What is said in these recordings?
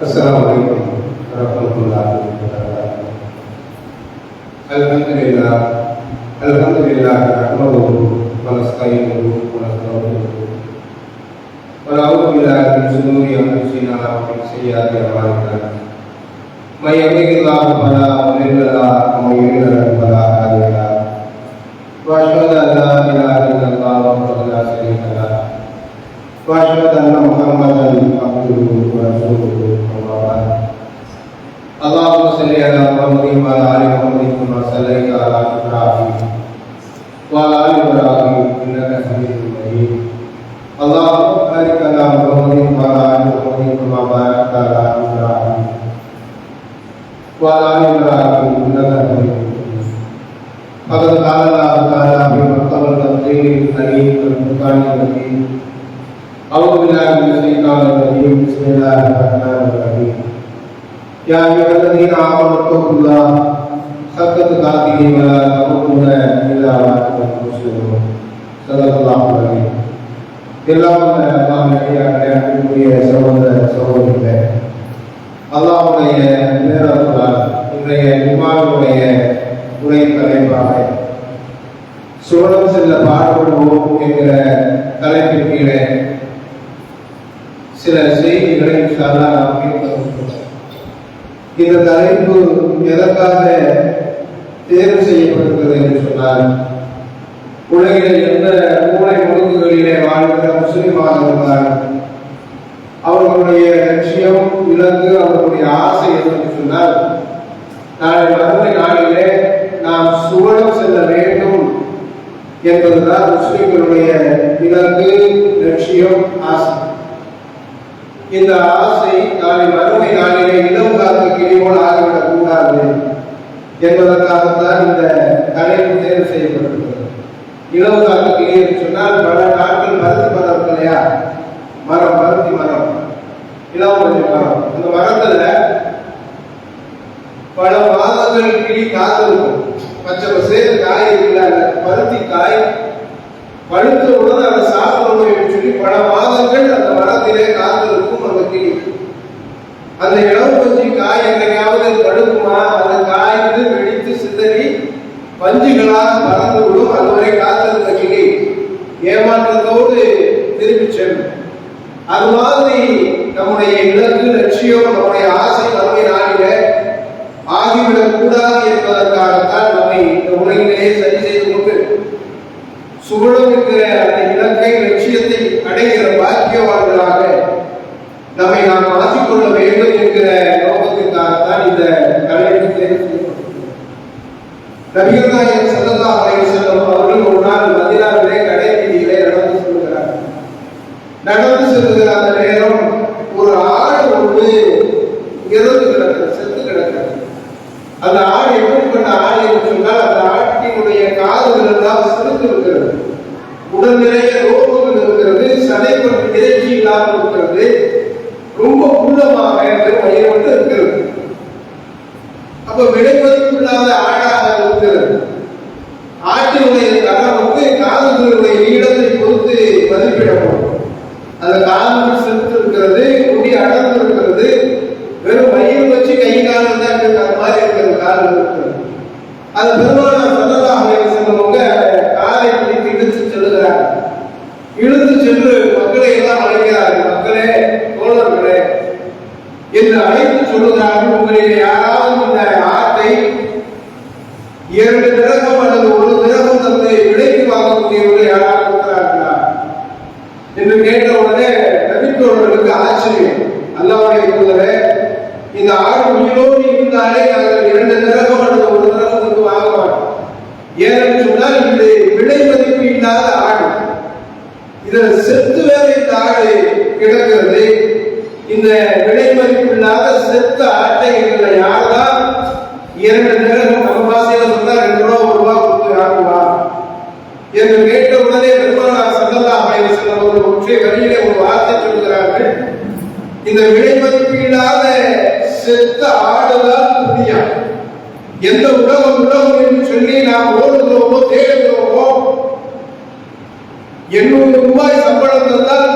Assalamualaikum warahmatullahi wabarakatuh. Alhamdulillah, Alhamdulillah, nahmaduhu wa nasta'inuhu wa nastaghfiruh. Wa na'udzu billahi min shururi anfusina wa min sayyiati a'malina. May yahdihillahu fala mudilla lahu wa may yudlil fala hadiya lahu. Wa an la ilaha illallah. Wa anna Muhammadan abduhu wa rasuluh. اللهم صل على محمد وعلى آل محمد كما صليت على إبراهيم وعلى آل إبراهيم إنك حميد مجيد. اللهم بارك على محمد وعلى آل محمد كما باركت على إبراهيم وعلى آل إبراهيم إنك حميد مجيد. فقد قال الله تعالى في مقام التفسير الكريم والفرقان المجيد أعوذ بالله من الشيطان الرجيم. بسم الله الرحمن الرحيم. يا أيها الذين آمنوا اتقوا الله حق تقاته ولا تموتن إلا وأنتم مسلمون صدق الله العظيم எல்லாம் அல்லாஹ்வுடைய அன்புக்குரிய சகோதர சகோதரிகளே அல்லாஹ்வுடைய நேரத்தால் இன்றைய இமாமுடைய உரை தலைப்பாக சுவனம் செல்ல பாடுபடுவோம் என்கிற தலைப்பின் கீழே சில செய்திகளை இன்ஷால்லா நாம் கேட்க இருக்கிறோம். இந்த தலைப்பு எதற்காக தேர்வு செய்யப்பட்டிருக்கிறது என்று சொன்னார் உலகில் எந்த மூளை முடுக்குகளிலே வாழ்கிற முஸ்லிமாக இருந்தார் அவர்களுடைய லட்சியம் இலக்கு அவர்களுடைய ஆசை என்று சொன்னால் நாளை மறுமை நாளிலே நாம் சுவனம் செல்ல வேண்டும் என்பதுதான் முஸ்லிம்களுடைய இலக்கு லட்சியம் ஆசை. இந்த ஆசை நாளை மறுமை நாளிலே இளம் காத்த கிளியோடு ஆகிவிடக் கூடாது என்பதற்காகத்தான் இந்த தலைப்பு தேர்வு செய்யப்பட்டிருக்கிறது. இளம் காத்த கிளி என்று சொன்னால் பல நாட்கள் மருந்து மரம் இருக்கு இல்லையா மரம் பருத்தி மரம். இளம் மரம். அந்த மரத்துல பல மாதங்கள் கிளி காத்திருக்கும். பச்சை பசேல் காய் இருக்குல்ல பருத்தி காய் பழுத்த உடனே அதை சாப்பிடணும் என்று சொல்லி பல மாதங்கள் அந்த மரத்திலே காத்திருக்கும் அந்த கிளி அந்த இளவு பஞ்சு காய் எங்கேயாவது படுக்குமா அந்த காய்ந்து வெடித்து சிதறி பஞ்சுகளாக பறந்து விடும். அதுவரை காத்திருந்த கிளி. ஏமாற்றத்தோடு திரும்பி செல்லும். அது மாதிரி நம்முடைய இலக்கு லட்சியம் நம்முடைய ஆசை நம்மை நாடில ஆகிவிடக் கூடாது என்பதற்காகத்தான் நம்மை இந்த உலகிலேயே சரி செய்து கொண்டு சுகுணம் என்கிற அந்த இலக்கை லட்சியத்தை அடைகிற பாக்கியவான்களாக நம்மை நாம் மாற்றிக்கொள்ள வேண்டும் என்கிற நோக்கத்திற்காகத்தான் இந்த தலைப்பு தேர்வு செய்யப்பட்டுள்ளது. நபிகள் நாயகம் ஸல்லல்லாஹு அலைஹி வஸல்லம் அவர்கள் ஒரு நாள் மதினாவிலே கடைவீதியிலே நடந்து செல்கிறார் நடந்து செல்லுகிற அந்த நேரம் ஒரு ஆடு ஒன்று இறந்து கிடக்கிறது செத்து கிடக்கிறது அந்த ஆடு எப்படிப்பட்ட ஆடு என்று சொன்னால் அந்த ஆட்டினுடைய காதுகள் எல்லாம் சிறுத்து இருக்கிறது உடல் நிறைய ரோகங்கள் இருக்கிறது சதைப்பட்டு இறைச்சி இல்லாமல் இருக்கிறது ரொம்ப உள்ளமாக வயிறு மட்டும் இருக்கிறது அப்ப விலை ஆடாக இருக்கிறது. ஆட்டினுடைய தரம் வந்து காதுகளுடைய நீளத்தை பொறுத்து மதிப்பிடப்படும் அந்த காதுகள் செலுத்து இருக்கிறது முடி அடர்ந்து இருக்கிறது வெறும் வயிறு வச்சு கை காலம் தான் இருக்கிற மாதிரி இருக்கிற காலம் இருக்கிறது அது பெருமானார் சல்லல்லாஹு அலைஹி வஸல்லமங்க காலை பிடித்து இழுத்து செல்லுகிறார் இழுத்து சென்று மக்களை எல்லாம் அழைக்கிறார்கள் மக்களே தோழர்களே என்று அழைத்து சொல்லுகிறார்கள் உங்களில் யாராவது இந்த ஆட்டை இரண்டு திரகம் அல்லது ஒரு திரகம் தந்து விலைக்கு வாங்கக்கூடியவர்கள் யாராவது இருக்கிறார்களா என்று கேட்ட உடனே நபித்தோழர்களுக்கு ஆச்சரியம் அல்லாவுடைய தூதரே இந்த ஆடு உயிரோடு இருந்தாலே நாங்கள் இரண்டு திரகம் அல்லது ஒரு திரகம் தந்து வாங்க மாட்டோம் ஏனென்று சொன்னால் இது விலை மதிப்பு இல்லாத ஆடு இதுல செத்து வேற இந்த ஆடு கிடக்கிறது. இந்த விலை மதிப்பில்லாத செத்த ஆட்டை யார்தான் இரண்டு நேரம் நம்ம பாசையில சொன்னா ரெண்டு ரூபா ஒரு ரூபா கொடுத்து வாங்குவார் என்று கேட்ட உடனே பெருமானார் சல்லல்லாஹு அலைஹி வஸல்லம் அவர்கள் ஒற்றை வரியிலே ஒரு வார்த்தை சொல்கிறார்கள் இந்த விலை மதிப்பில்லாத செத்த ஆடுதான் புரியா எந்த உலகம் உலகம் என்று சொல்லி நாம் ஓடுகிறோமோ தேடுகிறோமோ எண்ணூறு ரூபாய் சம்பளம் தந்தால்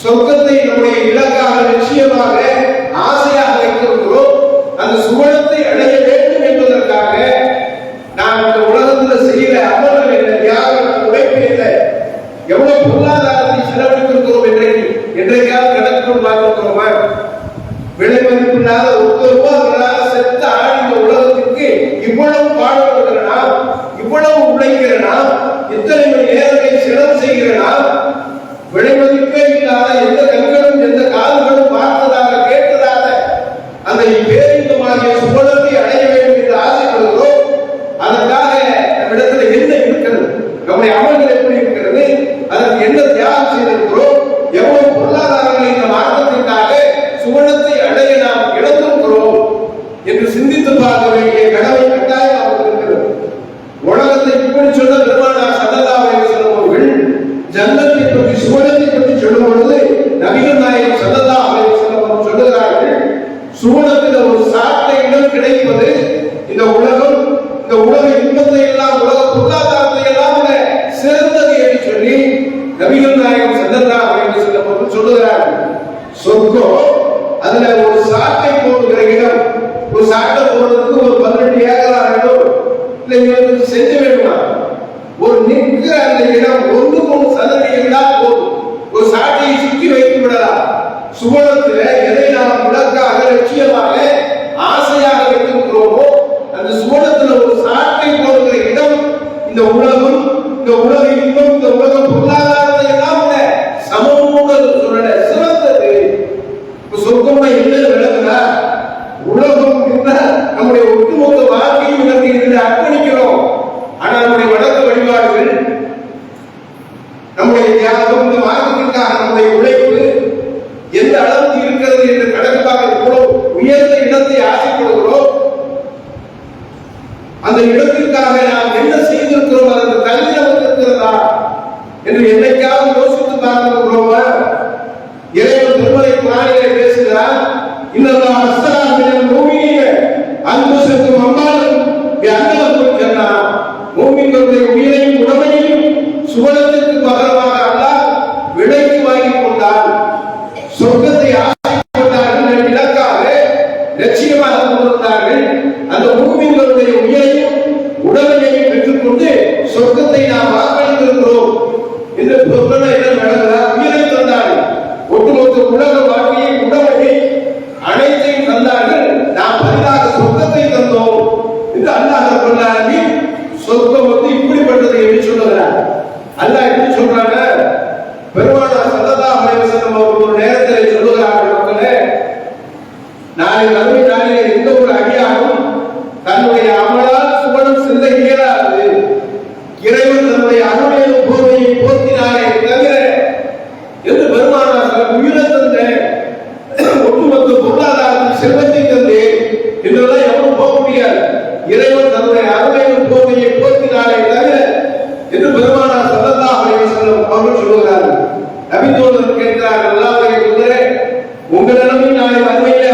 சொர்க்கத்தை நம்முடைய இலக்காக நிச்சயமாக ஆசையாக வைத்திருக்கிறோம். அந்த சுவனத்தை அடைய வேண்டும் என்பதற்காக நாம் இந்த உலகத்தில் செய்கிற அமல்கள் என்ன? தியாகம் உழைப்பு என்ன? எவ்வளவு பொருளாதாரத்தை செலவழித்திருக்கிறோம் என்றைக்கு என்றைக்காவது கணக்கு பார்த்திருக்கிறோமா? விலை மதிப்பில்லாத ஒருத்தர் ரூபாய் செத்த ஆள் இந்த உலகத்திற்கு இவ்வளவு பாடுபடுகிற நாம் இவ்வளவு உழைக்கிற நாம் இத்தனை மணி நேரத்தை செலவு செய்கிற நாம் Aleluya.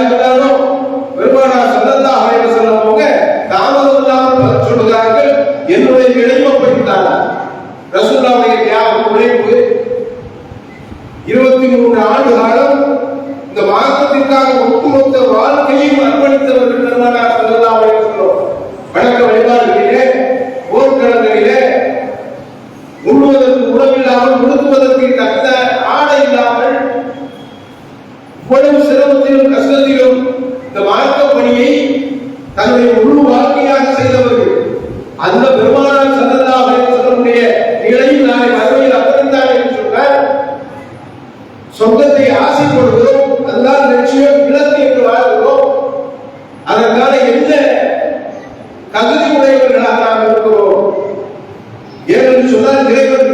என்று சொன்னால் இறைவன்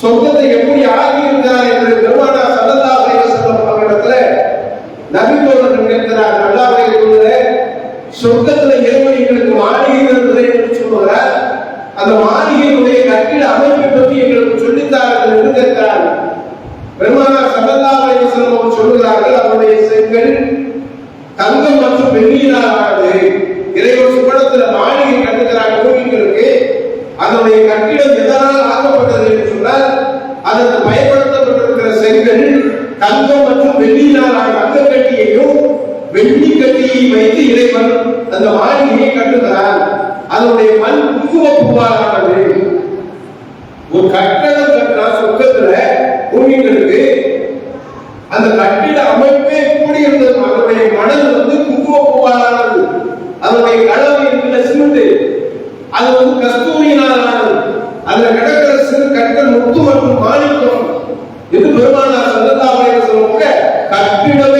சொந்தத்தை எப்படி ஆகியிருந்தார் அக்கிட அமைப்பே கூடியிருந்தது அதனுடைய மணல் வந்து குங்கும பூவாலானது அதனுடைய கலவை இருக்கிற சிமெண்ட். அது வந்து கஸ்தூரியினாலானது அதுல கிடக்கிற சிறு கற்கள் முத்து மற்றும் மாணிக்கம். என்று பெருமானார் சொல்லலாம் என்று சொல்லுவாங்க கற்பிடமே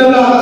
ഇന്നല്ല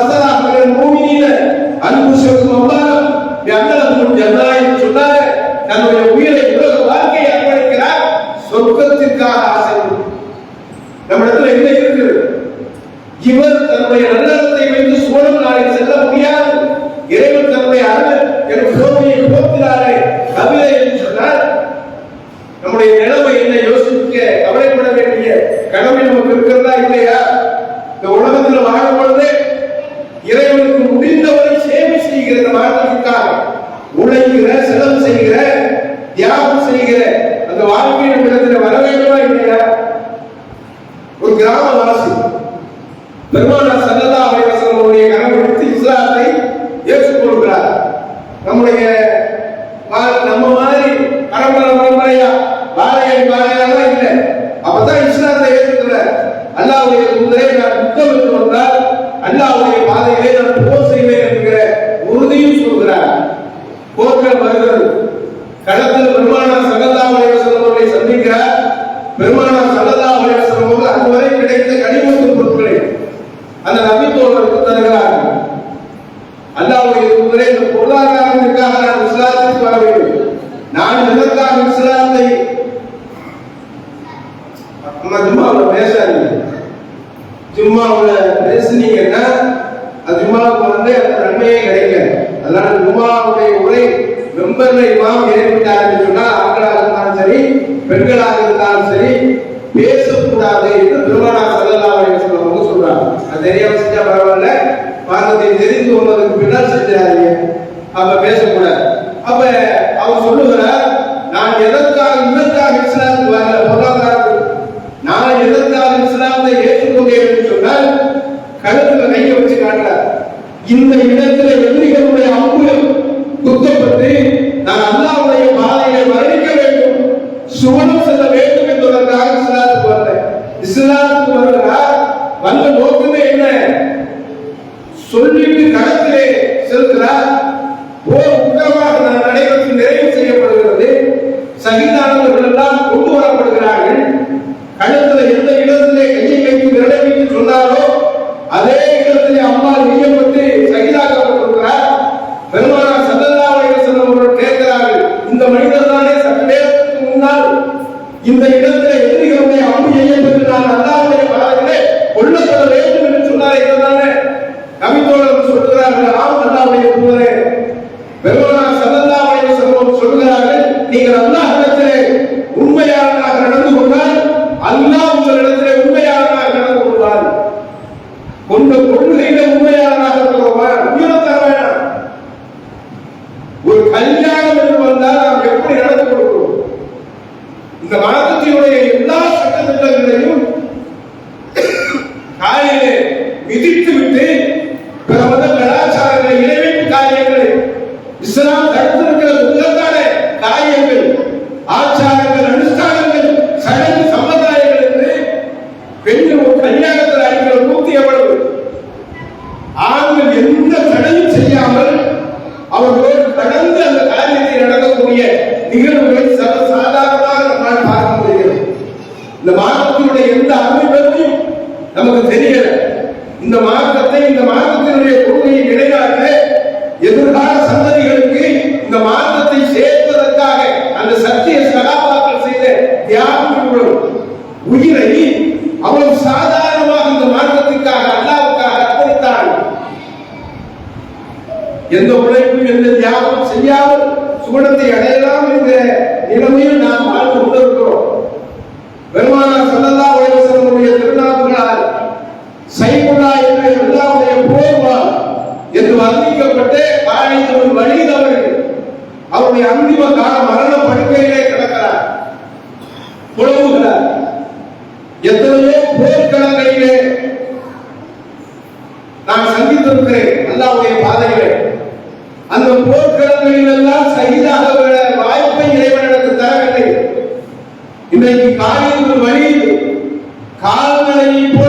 காரணத்தை தெரிந்து கொண்டதுக்கு பின்னால் செஞ்சாரு அப்ப பேசக்கூடாது. அப்ப அவர் சொல்லுகிறார் நான் எதை இந்த இடத்துல எதிரிகளுடைய அம்புயை பெற்று நான் அல்லாவுடைய பாதையிலே கொள்ள சொல்ல வேண்டும் என்று சொன்னார் இதுதானே நபித்தோழர் சொல்கிறார்கள் ஆம் அல்லாவுடைய தூதரே பெருமானா சல்லல்லாவுடைய செல்வம் சொல்கிறார்கள் நீங்கள் அல்லாஹ் இடத்திலே உண்மையாளராக நடந்து கொண்டால் அல்லாஹ் உங்களிடத்திலே அந்த காரியத்தை நடக்கக்கூடிய நிகழ்வு எத்தனையோ போர்க்களங்களிலே நான் சந்தித்திருக்கிறேன் அல்லாவுடைய பாதைகளை அந்த போர்க்களங்களில் எல்லாம் சகிதாக வாய்ப்பை இறைவனிடத்து தரவில்லை. இன்றைக்கு காலையில் ஒரு வழி கால்களை போல்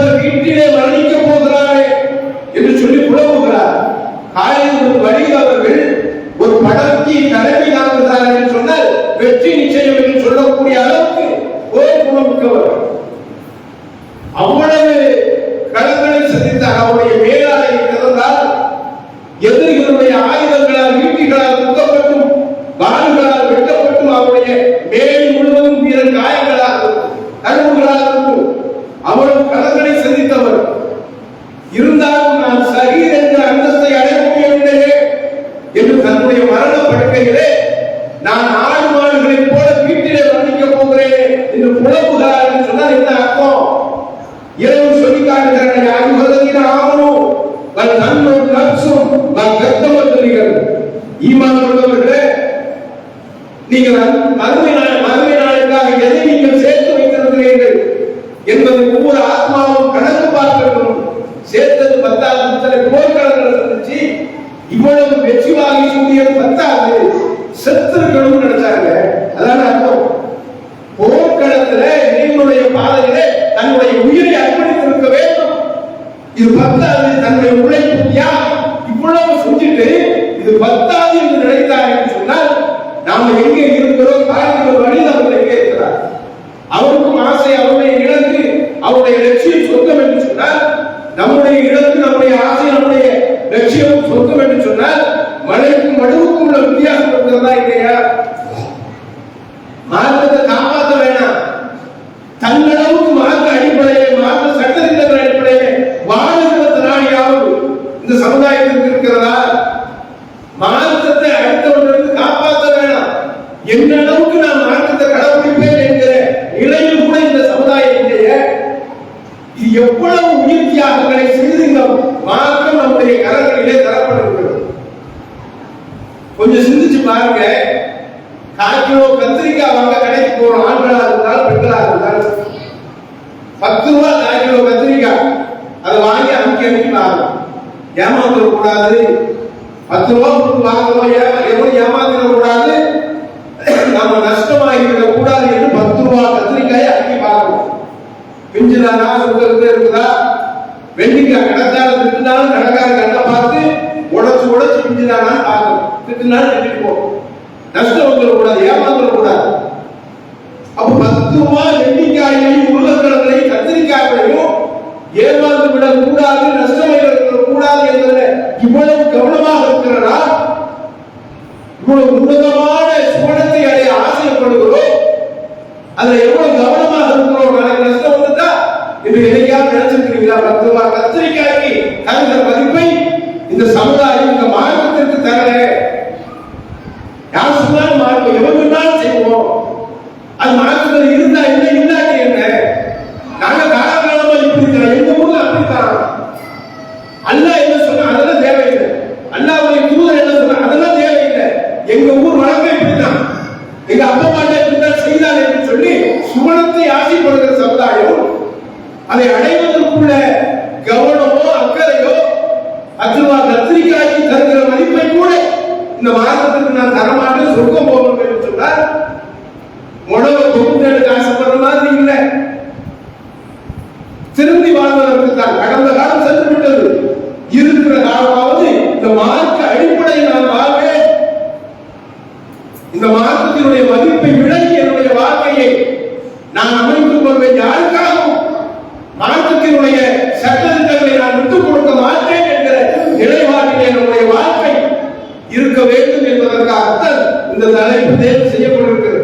இந்த தலைப்பு தேர்வு செய்யப்பட்டிருக்கிறது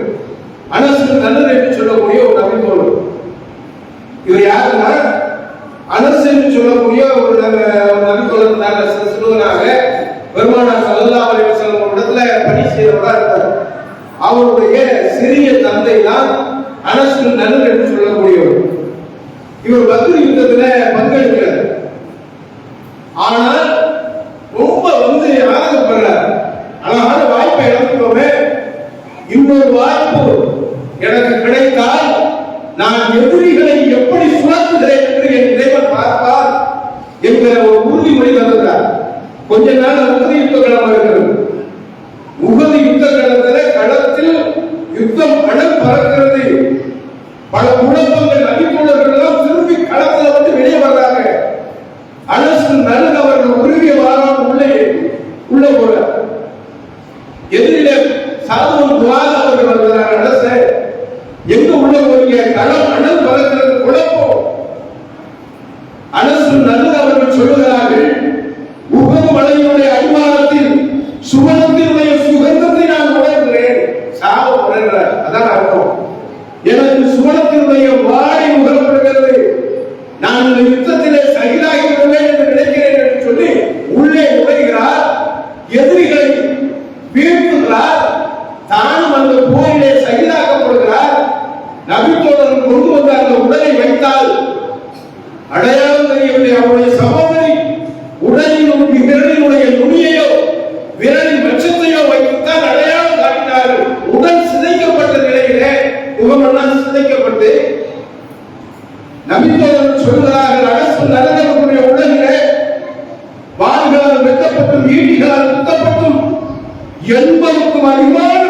அனசு நல்லர் என்று சொல்லக்கூடிய ஒரு நபர் இவர் யாருன்னா? அனசு என்று சொல்லக்கூடிய ஒரு நபர் தோழர் சிறுவனாக பெருமானார் சல்லா அலிவசலம் இடத்துல பணி செய்யறவரா இருந்தார். அவருடைய சிறிய தந்தை தான் அனசு நல்லர் என்று சொல்லக்கூடியவர். இவர் பக்ரி யுத்தத்துல பங்கெடுக்கிறார். ஆனால் ரொம்ப வந்து ஆதரவு அழகான வாய்ப்பை இழந்துட்டோமே. இன்னொரு வாய்ப்பு எனக்கு கிடைத்தால் நான் எதிரிகளை எப்படி சுழத்துகிறேன் என்று என் இறைவன் பார்ப்பார் என்கிற ஒரு உறுதிமொழி தந்திருந்தார் கொஞ்ச நாள் உகதி யுத்த களம் இருக்கிறது உகதி யுத்த களத்தில் களத்தில் யுத்தம் அணு பறக்கிறது. பல குழப்பம் ஒவ்வொன்றாக சிதைக்கப்பட்டு நபித்தோதர் சொல்வதாக அரசு நடந்தக்கூடிய உலகிலே வாழ்கால் வெட்டப்பட்டும் ஈட்டிகால் குத்தப்பட்டும் எண்பதுக்கும் அதிகமான